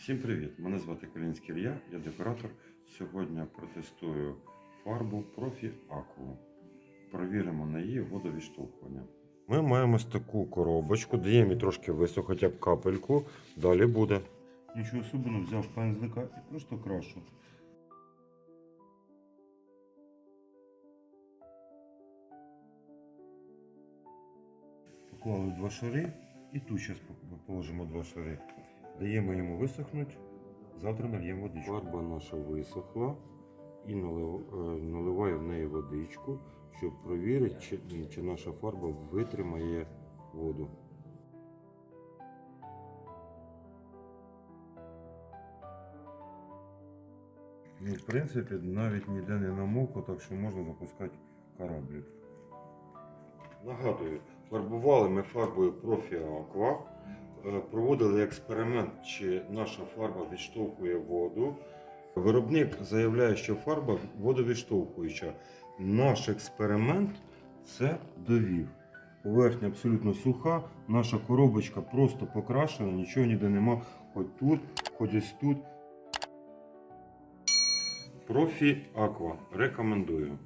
Всім привіт! Мене звати Калінський Ілля, я декоратор. Сьогодні протестую фарбу Profi Aqua. Провіримо на її водовідштовхування. Ми маємо ось таку коробочку, даємо їй трошки висоху, хоча б капельку. Далі буде. Нічого особливого, взяв пензлика і просто крашу. Поклали два шари і тут зараз положимо два шари. Даємо йому висохнути, завтра нальємо водичку. Фарба наша висохла і е, наливаю в неї водичку, щоб провірити, чи, чи наша фарба витримає воду. Ну, в принципі, навіть ніде не намокло, так що можна запускати кораблик. Нагадую, фарбували ми фарбою Aqua, е, проводили експеримент, чи наша фарба відштовхує воду. Виробник заявляє, що фарба водовідштовхуюча. Наш експеримент це довів. Поверхня абсолютно суха, наша коробочка просто покрашена, нічого ніде нема, хоч тут, хоч ось тут. Profi Aqua. Рекомендую.